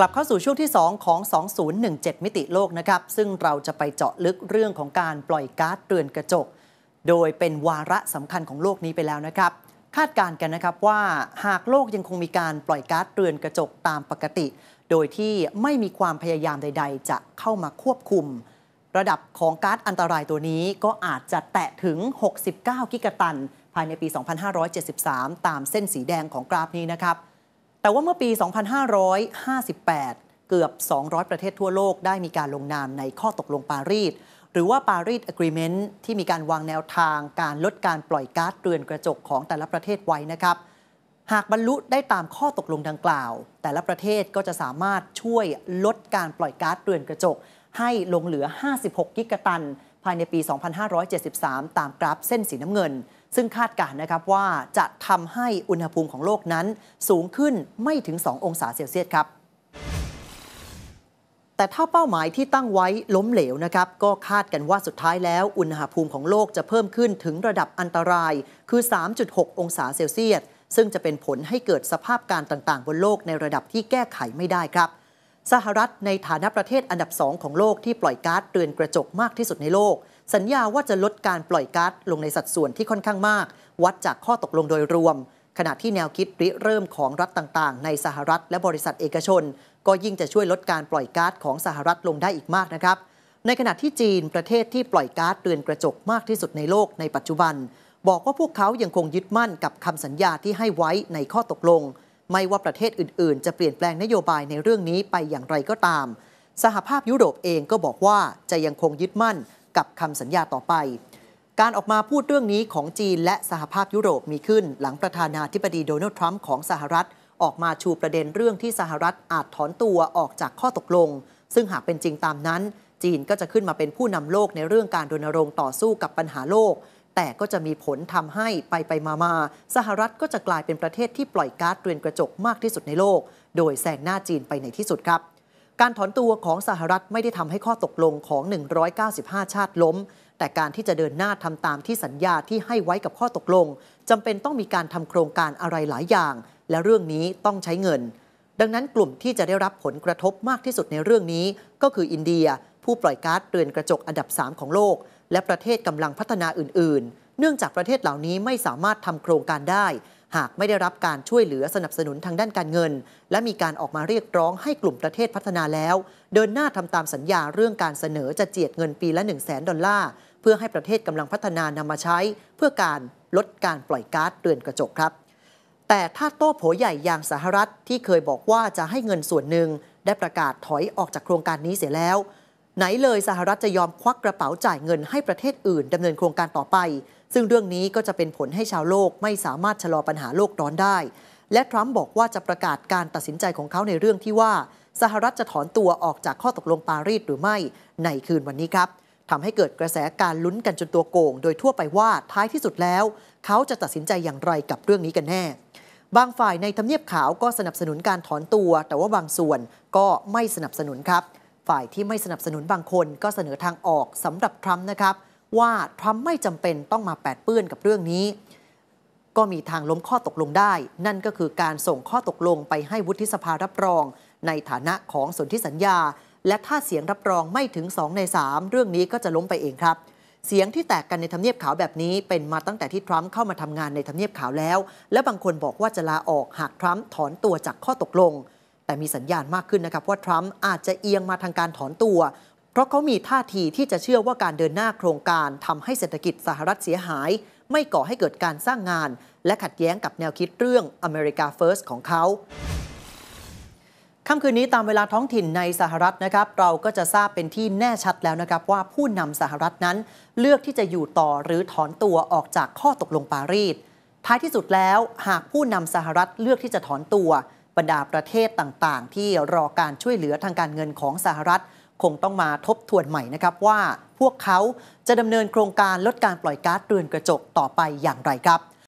กลับเข้าสู่ช่วงที่ 2 ของ 2017 มิติโลกนะครับ ซึ่งเราจะไปเจาะลึกเรื่องของการปล่อยก๊าซเรือนกระจก โดยเป็นวาระสำคัญของโลกนี้ไปแล้วนะครับ คาดการณ์กันนะครับว่าหากโลกยังคงมีการปล่อยก๊าซเรือนกระจกตามปกติ โดยที่ไม่มีความพยายามใด ๆ จะเข้ามาควบคุม ระดับของก๊าซอันตรายตัวนี้ก็อาจจะแตะถึง 69 กิกะตัน ภายในปี 2573 ตามเส้นสีแดงของกราฟนี้นะครับ แต่ว่าเมื่อปี 2558 เกือบ 200 ประเทศทั่วโลกได้มีการลงนามในข้อตกลงปารีสหรือว่าปารีส Agreement ที่มีการวางแนวทางการลดการปล่อยก๊าซเรือนกระจกของแต่ละประเทศไว้นะครับ หากบรรลุได้ตามข้อตกลงดังกล่าว แต่ละประเทศก็จะสามารถช่วยลดการปล่อยก๊าซเรือนกระจก ให้ลงเหลือ 56 กิกะตัน ภายในปี 2573 ตามกราฟเส้นสีน้ำเงิน ซึ่งคาดการณ์นะครับว่าจะทำให้อุณหภูมิของโลกนั้นสูงขึ้นไม่ถึง 2 องศาเซลเซียสครับ แต่ถ้าเป้าหมายที่ตั้งไว้ล้มเหลวนะครับ ก็คาดกันว่าสุดท้ายแล้ว อุณหภูมิของโลกจะเพิ่มขึ้นถึงระดับอันตรายคือ 3.6 องศาเซลเซียสซึ่งจะเป็นผลให้เกิดสภาพการต่างๆ บนโลกในระดับที่แก้ไขไม่ได้ครับ สหรัฐในฐานะประเทศอันดับสองของโลกที่ปล่อยก๊าซเรือนกระจกมากที่สุดในโลก สัญญาว่าจะลดการปล่อยก๊าซลงในสัดส่วนที่ค่อนข้างมาก วัดจากข้อตกลงโดยรวม ขณะที่แนวคิดริเริ่มของรัฐต่างๆ ในสหรัฐและบริษัทเอกชน ก็ยิ่งจะช่วยลดการปล่อยก๊าซของสหรัฐลงได้อีกมากนะครับ ในขณะที่จีนประเทศที่ปล่อยก๊าซเรือนกระจกมากที่สุดในโลกในปัจจุบัน บอกว่าพวกเขายังคงยึดมั่นกับคำสัญญาที่ให้ไว้ในข้อตกลง ไม่ว่าประเทศอื่นๆ จะเปลี่ยนแปลงนโยบายในเรื่องนี้ไปอย่างไรก็ตาม สหภาพยุโรปเองก็บอกว่าจะยังคงยึดมั่น กับคำสัญญาต่อไป การออกมาพูดเรื่องนี้ของจีนและสหภาพยุโรปมีขึ้น หลังประธานาธิบดีโดนัลด์ทรัมป์ของสหรัฐ ออกมาชูประเด็นเรื่องที่สหรัฐอาจถอนตัวออกจากข้อตกลง ซึ่งหากเป็นจริงตามนั้น จีนก็จะขึ้นมาเป็นผู้นำโลกในเรื่องการรณรงค์ต่อสู้กับปัญหาโลก แต่ก็จะมีผลทำให้ไปไปมามาสหรัฐก็จะกลายเป็นประเทศที่ปล่อยก๊าซเรือนกระจกมากที่สุดในโลก โดยแซงหน้าจีนไปในที่สุดครับ การถอนตัวของสหรัฐไม่ได้ทำให้ข้อตกลงของ 195 ชาติล้ม แต่การที่จะเดินหน้าทำตามที่สัญญาที่ให้ไว้กับข้อตกลงจำเป็นต้องมีการทำโครงการอะไรหลายอย่าง และเรื่องนี้ต้องใช้เงิน ดังนั้นกลุ่มที่จะได้รับผลกระทบมากที่สุดในเรื่องนี้ ก็คืออินเดีย ผู้ปล่อยก๊าซเรือนกระจกอันดับ 3 ของโลก และประเทศกำลังพัฒนาอื่น ๆ เนื่องจากประเทศเหล่านี้ไม่สามารถทำโครงการได้ หากไม่ได้รับการช่วยเหลือสนับสนุนทางด้านการเงิน และมีการออกมาเรียกร้องให้กลุ่มประเทศพัฒนาแล้ว เดินหน้าทำตามสัญญาเรื่องการเสนอจะเจียดเงินปีละ 1 0 0 0 0แดอลลาร์ เพื่อให้ประเทศกำลังพัฒนานำมาใช้ เพื่อการลดการปล่อยก๊าซเรือนกระจกครับ แต่ถ้าโต้โผใหญ่อย่างสหรัฐที่เคยบอกว่าจะให้เงินส่วนหนึ่งได้ประกาศถอยออกจากโครงการนี้เสียแล้ว ไหนเลยสหรัฐจะยอมควักกระเป๋าจ่ายเงินให้ประเทศอื่นดำเนินโครงการต่อไป ซึ่งเรื่องนี้ก็จะเป็นผลให้ชาวโลกไม่สามารถชะลอปัญหาโลกร้อนได้ และทรัมป์บอกว่าจะประกาศการตัดสินใจของเขาในเรื่องที่ว่า สหรัฐจะถอนตัวออกจากข้อตกลงปารีสหรือไม่ในคืนวันนี้ครับทำให้เกิดกระแสการลุ้นกันจนตัวโกง โดยทั่วไปว่าท้ายที่สุดแล้ว เขาจะตัดสินใจอย่างไรกับเรื่องนี้กันแน่บางฝ่ายในทำเนียบขาวก็สนับสนุนการถอนตัว แต่ว่าบางส่วนก็ไม่สนับสนุนครับ ฝ่ายที่ไม่สนับสนุนบางคนก็เสนอทางออกสำหรับทรัมป์นะครับ ว่าทรัมป์ไม่จำเป็นต้องมาแปดเปื้อนกับเรื่องนี้ ก็มีทางล้มข้อตกลงได้ นั่นก็คือการส่งข้อตกลงไปให้วุฒิสภารับรอง ในฐานะของสนธิสัญญา และถ้าเสียงรับรองไม่ถึง 2 ใน 3 เรื่องนี้ก็จะล้มไปเองครับเสียงที่แตกกันในทำเนียบขาวแบบนี้เป็นมาตั้งแต่ที่ทรัมป์เข้ามาทำงานในทำเนียบขาวแล้ว และบางคนบอกว่าจะลาออกหากทรัมป์ถอนตัวจากข้อตกลง แต่มีสัญญาณมากขึ้นนะครับว่าทรัมป์อาจจะเอียงมาทางการถอนตัว เพราะเขามีท่าทีที่จะเชื่อว่าการเดินหน้าโครงการทำให้เศรษฐกิจสหรัฐเสียหาย ไม่ก่อให้เกิดการสร้างงาน และขัดแย้งกับแนวคิดเรื่องอเมริกาเฟิร์สของเขาค่ำคืนนี้ตามเวลาท้องถิ่นในสหรัฐนะครับ เราก็จะทราบเป็นที่แน่ชัดแล้วนะครับ ว่าผู้นำสหรัฐนั้น เลือกที่จะอยู่ต่อหรือถอนตัวออกจากข้อตกลงปารีสท้ายที่สุดแล้ว หากผู้นำสหรัฐเลือกที่จะถอนตัว บรรดาประเทศต่างๆ ที่รอการช่วยเหลือทางการเงินของสหรัฐ คงต้องมาทบทวนใหม่นะครับว่าพวกเขาจะดำเนินโครงการลดการปล่อยก๊าซเรือนกระจกต่อไปอย่างไรครับ